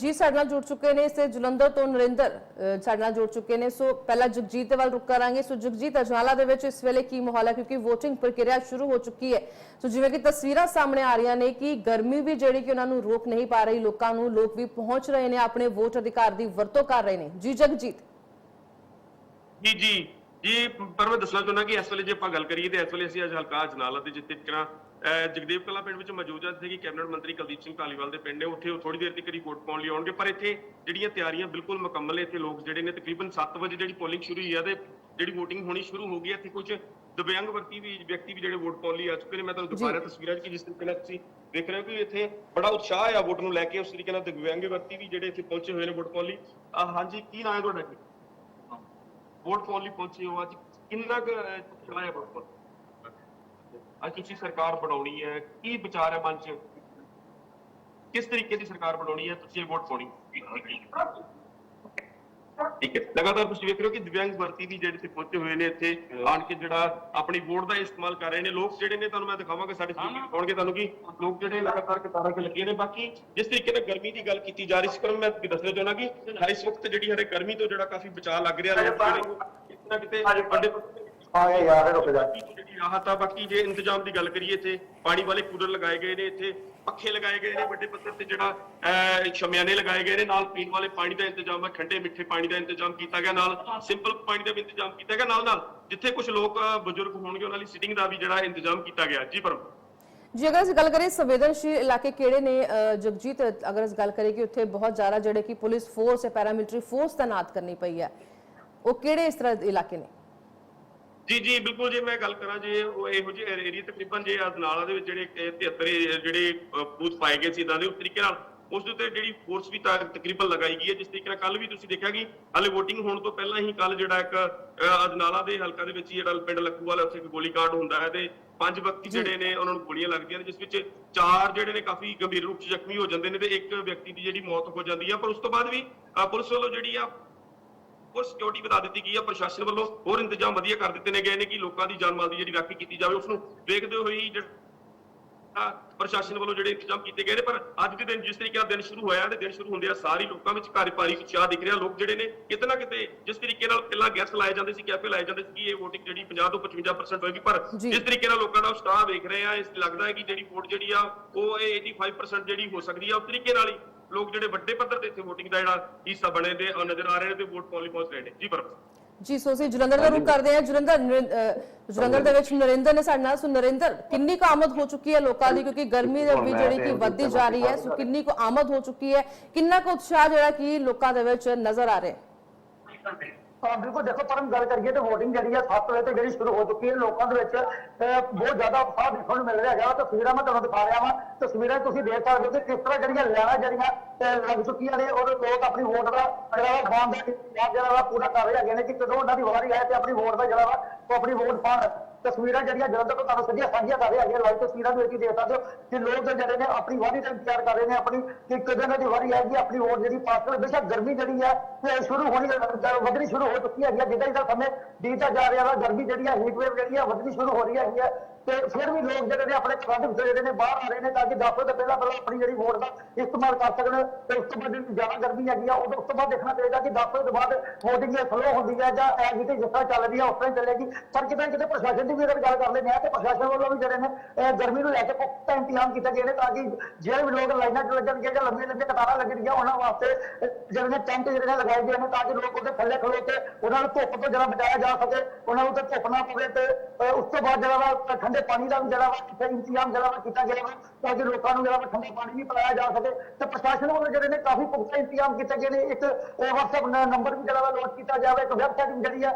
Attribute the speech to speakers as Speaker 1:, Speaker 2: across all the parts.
Speaker 1: ਜੀ, ਸਾਡੇ ਨਾਲ ਜੁੜ ਚੁੱਕੇ ਨੇ ਇਸੇ ਜਲੰਧਰ ਤੋਂ ਨਰਿੰਦਰ ਸਾਡੇ ਨਾਲ ਜੁੜ ਚੁੱਕੇ ਨੇ। ਸੋ ਪਹਿਲਾਂ ਜਗਜੀਤ ਵੱਲ ਰੁਕ ਕਰਾਂਗੇ। ਸੋ ਜਗਜੀਤ, ਅਜਨਾਲਾ ਦੇ ਵਿੱਚ ਇਸ ਵੇਲੇ ਕੀ ਮਾਹੌਲ ਹੈ? ਕਿਉਂਕਿ VOTING ਪ੍ਰਕਿਰਿਆ ਸ਼ੁਰੂ ਹੋ ਚੁੱਕੀ ਹੈ। ਸੋ ਜਿਵੇਂ ਕਿ ਤਸਵੀਰਾਂ ਸਾਹਮਣੇ ਆ ਰਹੀਆਂ ਨੇ ਕਿ ਗਰਮੀ ਵੀ ਜਿਹੜੀ ਕਿ ਉਹਨਾਂ ਨੂੰ ਰੋਕ ਨਹੀਂ ਪਾ ਰਹੀ, ਲੋਕਾਂ ਨੂੰ ਲੋਕ ਵੀ ਪਹੁੰਚ ਰਹੇ ਨੇ, ਆਪਣੇ ਵੋਟ ਅਧਿਕਾਰ ਦੀ ਵਰਤੋਂ ਕਰ ਰਹੇ ਨੇ। ਜੀ, ਜਗਜੀਤ।
Speaker 2: ਜੀ ਜੀ। ਜੀ ਪਰ ਮੈਂ ਦੱਸਣਾ ਚਾਹੁੰਦਾ ਕਿ ਇਸ ਵੇਲੇ ਜੇ ਆਪਾਂ ਗੱਲ ਕਰੀਏ ਤੇ ਇਸ ਵੇਲੇ ਅਸੀਂ ਅੱਜ ਹਲਕਾ ਜਨਾਲਾ ਦੇ ਜਿੱਥੇ ਕਿਹੜਾ ਜਗਦੇਵ ਕਲਾ ਪਿੰਡ ਵਿੱਚ ਮੌਜੂਦ ਹਾਂ ਜਿੱਥੇ ਕਿ ਕੈਬਨਿਟ ਮੰਤਰੀ ਕੁਲਦੀਪ ਸਿੰਘ ਧਾਲੀਵਾਲ ਦੇ ਪਿੰਡ ਨੇ। ਉੱਥੇ ਉਹ ਥੋੜੀ ਦੇਰ ਤੱਕ ਰਿਪੋਰਟ ਪਾਉਣ ਲਈ ਆਉਣਗੇ ਪਰ ਇੱਥੇ ਜਿਹੜੀਆਂ ਤਿਆਰੀਆਂ ਬਿਲਕੁਲ ਮੁਕੰਮਲ ਨੇ ਇੱਥੇ ਲੋਕ ਜਿਹੜੇ ਨੇ ਤਕਰੀਬਨ 7 ਵਜੇ ਜਿਹੜੀ ਪੋਲਿੰਗ ਸ਼ੁਰੂ ਹੋਈ ਹੈ ਤੇ ਜਿਹੜੀ VOTING ਹੋਣੀ ਸ਼ੁਰੂ ਹੋ ਗਈ ਹੈ ਇੱਥੇ ਕੁਝ ਦਿਵਿਆਂਗ ਵਰਤੀ ਵੀ ਵਿਅਕਤੀ ਵੀ ਜਿਹੜੇ ਵੋਟ ਪਾਉਣ ਲਈ ਆ ਚੁੱਕੇ ਨੇ। ਮੈਂ ਤੁਹਾਨੂੰ ਦੁਬਾਰਾ ਤਸਵੀਰਾਂ ਕਿ ਜਿਸ ਤਰੀਕੇ ਨਾਲ ਤੁਸੀਂ ਦੇਖ ਰਹੇ ਹੋ ਕਿ ਇੱਥੇ ਬੜਾ ਉਤਸ਼ਾਹ ਆ ਵੋਟ ਨੂੰ ਲੈ ਕੇ ਉਸ ਤਰੀਕੇ ਨਾਲ ਦਿਵਿਆਂਗ ਵਰਤੀ ਵੀ ਜਿਹੜੇ ਇੱਥੇ ਪਹੁੰਚੇ ਹੋਏ ਨੇ ਵੋਟ ਪਾਉਣ ਲਈ। ਹਾਂਜੀ ਕੀ ਨਾਮ ਹੈ ਤੁਹਾਡਾ ਜੀ? ਵੋਟ ਪਾਉਣ ਲਈ ਪਹੁੰਚੇ ਹੋ ਅੱਜ ਕਿੰਨਾ ਕੁ ਅਹ, ਉਤਸ਼ਾਹ ਅੱਜ ਤੁਸੀਂ ਸਰਕਾਰ ਬਣਾਉਣੀ ਹੈ ਕੀ ਵਿਚਾਰ ਹੈ ਮਨ 'ਚ? ਕਿਸ ਤਰੀਕੇ ਦੀ ਸਰਕਾਰ ਬਣਾਉਣੀ ਹੈ ਤੁਸੀਂ ਵੋਟ ਪਾਉਣੀ? ਠੀਕ ਹੈ। ਲਗਾਤਾਰ ਤੁਸੀਂ ਵੇਖ ਰਹੇ ਹੋ ਕਿ ਦਿਵਿਆਂਗ ਵਰਤੀ ਵੀ ਜਿਹੜੇ ਇੱਥੇ ਪਹੁੰਚੇ ਹੋਏ ਨੇ ਇੱਥੇ ਆਣ ਕੇ ਜਿਹੜਾ ਆਪਣੀ ਵੋਟ ਦਾ ਇਸਤੇਮਾਲ ਕਰ ਰਹੇ ਨੇ। ਲੋਕ ਜਿਹੜੇ ਨੇ ਤੁਹਾਨੂੰ ਮੈਂ ਦਿਖਾਵਾਂਗਾ ਸਾਡੇ ਸਟੂਡੀਓ ਆਉਣਗੇ ਤੁਹਾਨੂੰ ਕਿ ਲੋਕ ਜਿਹੜੇ ਲਗਾਤਾਰ ਕਤਾਰਾਂ 'ਚ ਲੱਗੇ ਨੇ। ਬਾਕੀ ਜਿਸ ਤਰੀਕੇ ਨਾਲ ਗਰਮੀ ਦੀ ਗੱਲ ਕੀਤੀ ਜਾ ਰਹੀ ਸੀ ਪਰ ਮੈਂ ਦੱਸਣਾ ਚਾਹੁੰਦਾ ਕਿ ਇਸ ਵਕਤ ਜਿਹੜੀ ਹਰੇ ਗਰਮੀ ਤੋਂ ਜਿਹੜਾ ਕਾਫੀ ਬਚਾਅ ਲੱਗ ਰਿਹਾ ਲੋਕ ਜਿਹੜੇ ਕਿਤੇ ਨਾ ਕਿਤੇ ਵੱਡੇ ਪੱਧਰ ਤੇ
Speaker 3: ਆ ਗਿਆ ਯਾਰ ਰੁਕ ਜਾ।
Speaker 2: ਬਾਕੀ ਜਿਹੜੀ ਰਾਹਤ ਆ ਬਾਕੀ ਜੇ ਇੰਤਜ਼ਾਮ ਦੀ ਗੱਲ ਕਰੀਏ ਇੱਥੇ ਪਾਣੀ ਵਾਲੇ ਕੂਲਰ ਲਗਾਏ ਗਏ ਨੇ ਇੱਥੇ ਪੱਖੇ ਲਗਾਏ ਗਏ ਨੇ ਵੱਡੇ ਪੱਧਰ ਤੇ ਜਿਹੜਾ ਅਹ, ਸ਼ਮਿਆਨੇ ਲਗਾਏ ਗਏ ਨੇ ਨਾਲ ਪੀਣ ਵਾਲੇ ਪਾਣੀ ਦਾ ਇੰਤਜ਼ਾਮ ਹੈ ਠੰਡੇ ਮਿੱਠੇ ਪਾਣੀ ਦਾ ਇੰਤਜ਼ਾਮ ਕੀਤਾ ਗਿਆ ਨਾਲ ਸਿੰਪਲ ਪਾਣੀ ਦਾ ਵੀ ਇੰਤਜ਼ਾਮ ਕੀਤਾ ਗਿਆ ਨਾਲ ਨਾਲ ਜਿੱਥੇ ਕੁਝ ਲੋਕ ਅਹ, ਬਜ਼ੁਰਗ ਹੋਣਗੇ ਉਹਨਾਂ ਲਈ ਸਿਟਿੰਗ ਦਾ ਵੀ ਜਿਹੜਾ ਇੰਤਜ਼ਾਮ ਕੀਤਾ ਗਿਆ। ਜੀ ਪਰਮ।
Speaker 1: ਜੀ ਅਗਰ ਅਸੀਂ ਗੱਲ ਕਰੀਏ ਸੰਵੇਦਨਸ਼ੀਲ ਇਲਾਕੇ ਕਿਹੜੇ ਨੇ ਜਗਜੀਤ ਅਗਰ ਅਸੀਂ ਗੱਲ ਕਰੀਏ ਕਿ ਉੱਥੇ ਬਹੁਤ ਜ਼ਿਆਦਾ ਜਿਹੜੇ ਕਿ ਪੁਲਿਸ ਫੋਰਸ ਹੈ ਪੈਰਾਮਿਲਟਰੀ ਫੋਰਸ ਤਾਇਨਾਤ ਕਰਨੀ ਪਈ ਹੈ ਉਹ ਕਿਹੜੇ ਇਸ ਤਰ੍ਹਾਂ ਦੇ ਇਲਾਕੇ ਨੇ?
Speaker 2: ਜੀ ਜੀ ਬਿਲਕੁਲ ਜੇ ਮੈਂ ਗੱਲ ਕਰਾਂ ਜੇ ਉਹ ਇਹੋ ਜਿਹੇ ਏਰੀਆ ਤਕਰੀਬਨ ਜੇ ਅਜਨਾਲਾ ਦੇ ਵਿੱਚ ਜਿਹੜੇ ਇਹ 73 ਏ- ਜਿਹੜੇ ਬੂਥ ਪਾਏ ਗਏ ਸੀ ਇਦਾਂ ਦੇ ਉਸ ਤਰੀਕੇ ਨਾਲ ਉਸ ਦੇ ਉੱਤੇ ਜਿਹੜੀ ਫੋਰਸ ਵੀ ਤਕਰੀਬਨ ਲਗਾਈ ਗਈ ਹੈ ਜਿਸ ਤਰੀਕੇ ਨਾਲ ਕੱਲ ਵੀ ਤੁਸੀਂ ਦੇਖਿਆ ਕਿ ਹਾਲੇ VOTING ਹੋਣ ਤੋਂ ਪਹਿਲਾਂ ਹੀ ਕੱਲ ਜਿਹੜਾ ਇੱਕ ਅਜਨਾਲਾ ਦੇ ਹਲਕਾ ਦੇ ਵਿੱਚ ਜਿਹੜਾ ਪਿੰਡ ਲੱਖੂਵਾਲ ਉੱਥੇ ਇੱਕ ਗੋਲੀकांड ਹੁੰਦਾ ਹੈ ਤੇ ਪੰਜ ਵਿਅਕਤੀ ਜਿਹੜੇ ਨੇ ਉਹਨਾਂ ਨੂੰ ਗੋਲੀਆਂ ਲੱਗਦੀਆਂ ਨੇ ਜਿਸ ਵਿੱਚ ਚਾਰ ਜਿਹੜੇ ਨੇ ਕਾਫੀ ਗੰਭੀਰ ਰੂਪ 'ਚ ਜ਼ਖਮੀ ਹੋ ਜਾਂਦੇ ਨੇ ਤੇ ਇੱਕ ਵਿਅਕਤੀ ਦੀ ਜਿਹੜੀ ਮੌਤ ਹੋ ਜਾਂਦੀ ਹੈ ਪਰ ਉਸ ਤੋਂ ਬਾਅਦ ਵੀ ਪੁਲਿਸ ਵੱਲੋਂ ਜਿਹੜੀ ਆ ਹੋਰ ਸਿਕਿਉਰਿਟੀ ਵਧਾ ਦਿੱਤੀ ਗਈ ਹੈ ਪ੍ਰਸ਼ਾਸਨ ਵੱਲੋਂ ਹੋਰ ਇੰਤਜ਼ਾਮ ਵਧੀਆ ਕਰ ਦਿੱਤੇ ਨੇ, ਗਏ ਨੇ ਕਿ ਲੋਕਾਂ ਦੀ ਜਾਨ ਮਾਲ ਦੀ ਜਿਹੜੀ ਰਾਖੀ ਕੀਤੀ ਜਾਵੇ ਉਸ ਨੂੰ ਵੇਖਦੇ ਹੋਏ ਹੀ ਪ੍ਰਸ਼ਾਸਨ ਵੱਲੋਂ ਜਿਹੜੇ ਇੰਤਜ਼ਾਮ ਕੀਤੇ ਗਏ ਨੇ ਪਰ ਅੱਜ ਦੇ ਦਿਨ ਜਿਸ ਤਰੀਕੇ ਨਾਲ ਦਿਨ ਸ਼ੁਰੂ ਹੋਇਆ ਤੇ ਦਿਨ ਸ਼ੁਰੂ ਹੁੰਦੇ ਆ ਸਾਰੀ ਲੋਕਾਂ ਵਿੱਚ ਘਰ ਭਾਰੀ ਉਤਸ਼ਾਹ ਦਿਖ ਰਿਹਾ। ਲੋਕ ਜਿਹੜੇ ਨੇ ਕਿਤੇ ਨਾ ਕਿਤੇ ਜਿਸ ਤਰੀਕੇ ਨਾਲ ਪਹਿਲਾਂ ਗੈਸ ਲਾਏ ਜਾਂਦੇ ਸੀ ਕੈਫੇ ਲਾਏ ਜਾਂਦੇ ਸੀ ਕਿ ਇਹ VOTING ਜਿਹੜੀ 50 ਤੋਂ 55% ਹੋਏਗੀ। ਪਰ। ਜਿਸ ਤਰੀਕੇ ਨਾਲ ਲੋਕਾਂ ਦਾ ਉਤਸ਼ਾਹ ਵੇਖ ਰਹੇ ਆ ਇਸ ਲੱਗਦਾ ਹੈ ਕਿ ਜਿਹੜੀ ਵੋਟ ਜਿਹੜੀ ਆ ਉਹ ਇਹ 85% ਜਿਹੜੀ ਹੋ ਸਕਦੀ ਆ ਉਸ ਤਰੀਕੇ ਨਾਲ ਹੀ ਲੋਕ ਜਿਹੜੇ ਵੱਡੇ ਪੱਧਰ ਤੇ ਇੱਥੇ VOTING ਦਾ ਜਿਹੜਾ ਹਿੱਸਾ ਬਣੇ ਦੇ ਨਜ਼ਰ ਆ ਰਹੇ ਨੇ ਤੇ ਵੋਟ ਲਈ ਪਹੁੰਚ ਰਹੇ ਨੇ। ਜੀ ਪਰ
Speaker 1: ਜੀ ਸੋ ਅਸੀਂ ਜਲੰਧਰ ਦਾ ਰੁਖ ਕਰਦੇ ਹਾਂ। ਜਲੰਧਰ ਜਲੰਧਰ ਦੇ ਵਿੱਚ ਨਰਿੰਦਰ ਨੇ ਸਾਡੇ ਨਾਲ। ਸੋ ਨਰਿੰਦਰ ਕਿੰਨੀ ਕੁ ਆਮਦ ਹੋ ਚੁੱਕੀ ਹੈ ਲੋਕਾਂ ਦੀ? ਕਿਉਂਕਿ ਗਰਮੀ ਦੇ ਵੀ ਜਿਹੜੀ ਕਿ ਵੱਧਦੀ ਜਾ ਰਹੀ ਹੈ ਸੋ ਕਿੰਨੀ ਕੁ ਆਮਦ ਹੋ ਚੁੱਕੀ ਹੈ? ਕਿੰਨਾ ਕੁ ਉਤਸ਼ਾਹ ਜਿਹੜਾ ਕਿ ਲੋਕਾਂ ਦੇ ਵਿੱਚ ਨਜ਼ਰ ਆ ਰਿਹਾ ਹੈ?
Speaker 3: ਹਾਂ ਬਿਲਕੁਲ ਦੇਖੋ ਪਰਮ ਗੱਲ ਕਰੀਏ ਤੇ VOTING ਜਿਹੜੀ ਆ 7 ਵਜੇ ਤੋਂ ਜਿਹੜੀ ਸ਼ੁਰੂ ਹੋ ਚੁੱਕੀ ਹੈ ਲੋਕਾਂ ਦੇ ਵਿੱਚ ਬਹੁਤ ਜ਼ਿਆਦਾ ਉਤਸ਼ਾਹ ਦੇਖਣ ਨੂੰ ਮਿਲ ਰਿਹਾ ਹੈਗਾ। ਤਸਵੀਰਾਂ ਮੈਂ ਤੁਹਾਨੂੰ ਦਿਖਾ ਰਿਹਾ ਵਾਂ। ਤਸਵੀਰਾਂ ਤੁਸੀਂ ਦੇਖ ਸਕਦੇ ਹੋ ਕਿ ਕਿਸ ਤਰ੍ਹਾਂ ਜਿਹੜੀਆਂ ਲੈਣਾ ਜਿਹੜੀਆਂ ਲੱਗ ਚੁੱਕੀਆਂ ਨੇ, ਔਰ ਲੋਕ ਆਪਣੀ ਵੋਟ ਦਾ ਜਿਹੜਾ ਵਾ ਦਾ, ਜਿਹੜਾ ਵਾ ਪੂਰਾ ਕਰ ਰਹੇ ਹੈਗੇ ਨੇ ਕਿ ਕਦੋਂ ਉਹਨਾਂ ਦੀ ਵਾਰੀ ਆਏ ਤੇ ਆਪਣੀ ਵੋਟ ਦਾ ਜਿਹੜਾ ਵਾ, ਉਹ ਆਪਣੀ ਵੋਟ ਪਾਣ ਤਸਵੀਰਾਂ ਜਿਹੜੀਆਂ ਜਦੋਂ ਤੱਕ ਤੁਹਾਨੂੰ ਸਿੱਧੀਆਂ ਸਾਂਝੀਆਂ ਕਰ ਰਹੇ ਹੈਗੇ ਲਾਈਵ ਤਸਵੀਰਾਂ ਦੇ ਵਿੱਚ ਦੇਖ ਸਕਦੇ ਹੋ, ਕਿ ਲੋਕ ਜਿਹੜੇ ਨੇ ਆਪਣੀ ਵਾਰੀ ਦਾ ਇੰਤਜ਼ਾਰ ਕਰ ਰਹੇ ਨੇ, ਆਪਣੀ ਕਿ ਕਦੋਂ ਇਹਨਾਂ ਦੀ ਵਾਰੀ ਆਏਗੀ, ਆਪਣੀ ਵੋਟ ਜਿਹੜੀ ਪਾਸ ਕਰ ਬੇਸ਼ੱਕ ਗਰਮੀ ਜਿਹੜੀ ਹੈ, ਇਹ ਸ਼ੁਰੂ ਹੋਣੀ ਅਹ ਵਧਣੀ ਸ਼ੁਰੂ ਹੋ ਚੁੱਕੀ ਹੈਗੀ ਹੈ ਜਿੱਦਾਂ ਜਿੱਦਾਂ ਸਮੇਂ ਬੀਤਦਾ ਜਾ ਰਿਹਾ ਵਾ, ਗਰਮੀ ਜਿਹੜੀ ਹੈ ਹੀਟ ਵੇਵ ਜਿਹੜੀ ਹੈ ਵਧਣੀ ਸ਼ੁਰੂ ਹੋ ਰਹੀ ਹੈਗੀ ਹੈ ਤੇ ਫਿਰ ਵੀ ਲੋਕ ਜਿਹੜੇ ਨੇ ਆਪਣੇ ਘਰਾਂ ਦੇ ਵਿੱਚੋਂ ਜਿਹੜੇ ਨੇ ਬਾਹਰ ਆ ਰਹੇ ਨੇ, ਤਾਂ ਕਿ 10 ਵਜੇ ਤੋਂ ਪਹਿਲਾਂ ਪਹਿਲਾਂ ਆਪਣੀ ਜਿਹੜੀ ਵੋਟ ਦਾ ਇਸਤੇਮਾਲ ਕਰ ਸਕਣ, ਤੇ ਉਸ ਤੋਂ ਬਾਅਦ ਜ਼ਿਆਦਾ ਗਰਮੀ ਹੈਗੀ ਆ, ਉਦੋਂ ਉਸ ਤੋਂ ਬਾਅਦ ਦੇਖਣਾ ਪਏਗਾ ਕਿ 10 ਵਜੇ ਤੋਂ ਬਾਅਦ VOTING ਸਲੋ ਹੁੰਦੀ ਹੈ ਜਾਂ ਐ ਜਿੱਤੇ ਜਿਸ ਤਰ੍ਹਾਂ ਚੱਲ ਰਹੀ ਹੈ ਉਸ ਤਰ੍ਹਾਂ ਹੀ ਚੱਲੇਗੀ, ਪਰ ਕਿਤੇ ਨਾ ਕਿਤੇ ਪ੍ਰਸ਼ਾਸਨ ਵੀ ਅਗਰ ਗੱਲ ਕਰ ਲੈਂਦੇ ਆ ਤੇ ਪ੍ਰਸ਼ਾਸਨ ਵੱਲੋਂ ਵੀ ਜਿਹੜੇ ਨੇ ਗਰਮੀ ਨੂੰ ਲੈ ਕੇ ਪੁਖਤਾ ਇੰਤਜ਼ਾਮ ਕੀਤੇ ਗਏ ਨੇ ਤਾਂ ਕਿ ਜਿਹੜੇ ਵੀ ਲੋਕ ਲਾਈਨਾਂ 'ਚ ਲੱਗਣਗੇ ਜਾਂ ਲੰਬੀਆਂ ਲੰਬੀਆਂ ਕਤਾਰਾਂ ਲੱਗਣਗੀਆਂ, ਉਹਨਾਂ ਵਾਸਤੇ ਜਿਹੜੇ ਨੇ ਟੈਂਟ ਜਿਹੜੇ ਨੇ ਲਗਾਏ ਗਏ ਨੇ ਤਾਂ ਕਿ ਲੋਕ ਉਹਦੇ ਥੱਲੇ ਖਲੋ ਕੇ ਉਹਨਾਂ ਨੂੰ ਧੁੱਪ ਤੋਂ ਜਿਹੜਾ ਬਚਾਇਆ ਜਾ ਸਕੇ, ਉਹਨਾਂ ਨੂੰ ਤੇ ਧੁੱਪ ਨਾ ਪਵੇ ਤੇ ਉਸ ਤੋਂ ਬਾਅਦ ਜਿਹੜਾ ਵਾ, ਠੰਡੇ ਪਾਣੀ ਦਾ ਵੀ ਜਿਹੜਾ ਵਾ ਕਿਤੇ ਇੰਤਜ਼ਾਮ ਜਿਹੜਾ ਵਾ ਕੀਤਾ ਗਿਆ ਵਾ, ਤਾਂ ਕਿ ਲੋਕਾਂ ਨੂੰ ਜਿਹੜਾ ਵਾ ਠੰਡਾ ਪਾਣੀ ਵੀ ਪਿਲਾਇਆ ਜਾ ਸਕੇ। ਤੇ ਪ੍ਰਸ਼ਾਸਨ ਵੱਲੋਂ ਜਿਹੜੇ ਨੇ ਕਾਫੀ ਪੁਖਤਾ ਇੰਤਜ਼ਾਮ ਕੀਤੇ ਗਏ ਨੇ। ਇੱਕ WhatsApp ਨੰਬਰ ਵੀ ਜਿਹੜਾ ਵਾ ਲਾਂਚ ਕੀਤਾ ਜਾਵੇ, ਇੱਕ ਵੈਬਸਾਈਟ ਵੀ ਜਿਹੜੀ ਆ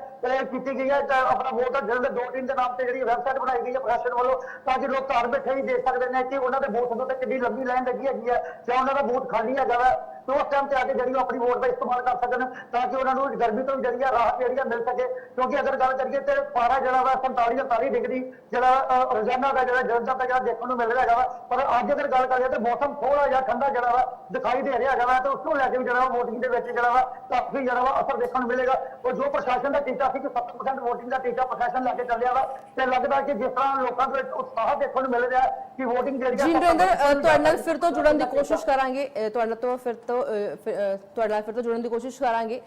Speaker 3: ਕੀਤੀ ਗਈ ਹੈ ਆਪਣਾ ਵੋਟਰ ਜਿਹੜੇ ਦੋ ਦਿਨ ਦੇ ਨਾਮ ਤੇ ਜਿਹੜੀ ਵੈਬਸਾਈਟ ਬਣਾਈ ਗਈ ਹੈ ਪ੍ਰਸ਼ਾਸਨ ਵੱਲੋਂ, ਤਾਂ ਕਿ ਲੋਕ ਘਰ ਬੈਠੇ ਹੀ ਦੇਖ ਸਕਦੇ ਨੇ ਕਿ ਉਹਨਾਂ ਦੇ ਬੂਥ ਤੋਂ ਤੇ ਕਿੰਨੀ ਲੰਬੀ ਲਾਈਨ ਲੱਗੀ ਹੈਗੀ ਹੈ ਜਾਂ ਉਹਨਾਂ ਦਾ ਬੂਥ ਖਾਲੀ ਹੈਗਾ ਵਾ। ਤੇ ਉਸ ਟਾਈਮ ਤੇ ਆ ਕੇ ਜਿਹੜੀ ਉਹ ਆਪਣੀ ਵੋਟ ਦਾ ਇਸਤੇਮਾਲ ਕਰ ਸਕਣ ਤਾਂ ਕਿ ਉਹਨਾਂ ਨੂੰ ਗਰਮੀ ਤੋਂ ਜਿਹੜੀ ਆ ਰਾਹਤ ਜਿਹੜੀ ਆ ਮਿਲ ਸਕੇ। ਕਿਉਂਕਿ ਅਗਰ ਗੱਲ ਕਰੀਏ ਤੇ ਪਾਰਾ ਜਿਹੜਾ ਵਾ 47 47 ਡਿਗਰੀ ਜਿਹੜਾ ਰੋਜ਼ਾਨਾ ਦਾ ਜਿਹੜਾ ਜਲੰਧਰ ਦਾ ਜਿਹੜਾ ਦੇਖਣ ਨੂੰ ਮਿਲ ਰਿਹਾ ਹੈਗਾ ਪਰ ਅੱਜ ਅਗਰ ਗੱਲ ਕਰੀਏ ਤੇ ਮੌਸਮ ਥੋੜਾ ਜਿਹਾ ਠੰਡਾ ਜਿਹੜਾ ਵਾ ਦਿਖਾਈ ਦੇ ਰਿਹਾ ਹੈਗਾ ਵਾ ਤੇ ਉਸ ਨੂੰ ਲੈ ਕੇ ਵੀ ਜਿਹੜਾ VOTING ਦੇ ਵਿੱਚ ਜਿਹੜਾ ਵਾ ਕਾਫੀ ਜਿਹੜਾ ਵਾ ਅਸਰ ਦੇਖਣ ਨੂੰ ਮਿਲੇਗਾ। ਉਹ ਜੋ ਪ੍ਰਸ਼ਾਸਨ ਦਾ ਟੀਚਾ ਸੀ ਕਿ 70% VOTING ਦਾ ਟੀਚਾ ਪ੍ਰਸ਼ਾਸਨ ਲੈ ਕੇ ਚੱਲਿਆ ਵਾ ਤੇ ਲੱਗਦਾ ਕਿ ਜਿਸ ਤਰ੍ਹਾਂ ਲੋਕਾਂ ਦੇ ਵਿੱਚ ਉਤਸ਼ਾਹ ਦੇਖਣ ਨੂੰ ਮਿਲ ਰਿਹਾ ਕਿ VOTING ਜਿਹੜੀ ਆ
Speaker 1: ਜੀ
Speaker 3: 70%
Speaker 1: ਤੁਹਾਡੇ ਨਾਲ ਫਿਰ ਤੋਂ ਜੁੜਨ ਦੀ ਕੋਸ਼ਿਸ਼ ਕਰਾਂਗੇ। ਤੁਹਾਡੇ ਤੋਂ ਫਿਰ ਤੋਂ ਫਿਰ, ਤੁਹਾਡੇ ਨਾਲ ਫਿਰ ਤੋਂ ਜੁੜਨ ਦੀ ਕੋਸ਼ਿਸ਼ ਕਰਾਂਗੇ।